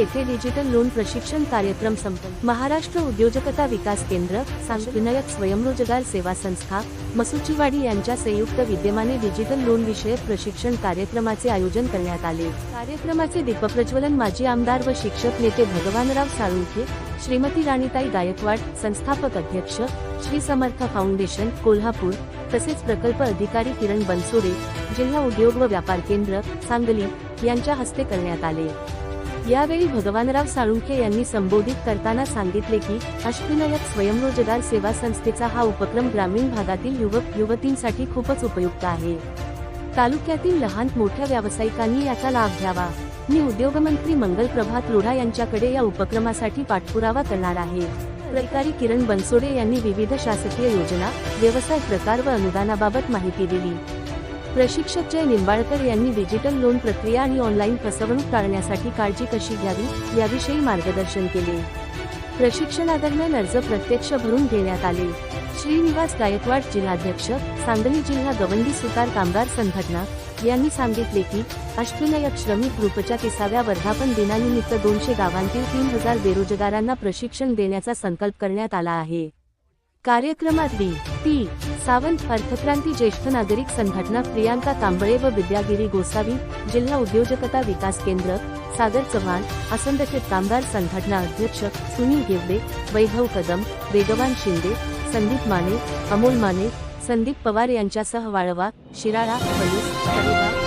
येथे digital loan प्रशिक्षण कार्यक्रम संपन्न. महाराष्ट्र उद्योजकता विकास केंद्र विनायक स्वयंरोजगार सेवा संस्था मसुचीवाडी यांच्या संयुक्त विद्यमाने डिजिटल लोन विषयक प्रशिक्षण कार्यक्रमाचे आयोजन करण्यात आले. कार्यक्रमाचे दीपप्रज्वलन माजी आमदार व शिक्षक नेते भगवानराव साळुंखे श्रीमती राणीताई गायकवाड संस्थापक अध्यक्ष श्री समर्थ फाउंडेशन कोल्हापूर तसेच प्रकल्प अधिकारी किरण बनसोडे जिल्हा उद्योग व व्यापार केंद्र सांगली यांच्या हस्ते करण्यात आले. यावेळी भगवानराव साळुंखे यांनी संबोधित करताना सांगितले की अष्टविनायक स्वयंरोजगार सेवा संस्थेचा हा उपक्रम ग्रामीण भागातील युवक युवतींसाठी खूपच उपयुक्त आहे. तालुक्यातील लहान मोठ्या व्यावसायिकांनी याचा लाभ घ्यावा. मी उद्योगमंत्री मंगल प्रभात लोढा यांच्याकडे या उपक्रमासाठी पाठपुरावा करणार आहे. अधिकारी किरण बनसोडे यांनी विविध शासकीय योजना व्यवसाय प्रकार व अनुदानाबाबत माहिती दिली. प्रशिक्षक जय निंबाळकर यांनी डिजिटल लोन प्रक्रिया आणि ऑनलाईन फसवणूक टाळण्यासाठी काळजी कशी घ्यावी याविषयी मार्गदर्शन केले. प्रशिक्षणादरम्यान अर्ज प्रत्यक्ष भरून घेण्यात आले. श्रीनिवास गायकवाड जिल्हाध्यक्ष सांगली जिल्हा गवंडी सुतार कामगार संघटना यांनी सांगितले की अष्टविनायक श्रमिक ग्रुपच्या तिसाव्या वर्धापन दिनानिमित्त दोनशे गावांतील तीन हजार बेरोजगारांना प्रशिक्षण देण्याचा संकल्प करण्यात आला आहे. कार्यक्रमात डी टी सावंत अर्थक्रांती ज्येष्ठ नागरिक संघटना प्रियांका तांबळे व विद्यागिरी गोसावी जिल्हा उद्योजकता विकास केंद्र सागर चव्हाण असंघटित कामगार संघटना अध्यक्ष सुनील गेवडे वैभव कदम वेगवान शिंदे संदीप माने अमोल माने संदीप पवार यांच्यासह वाळवा शिराळा पलूस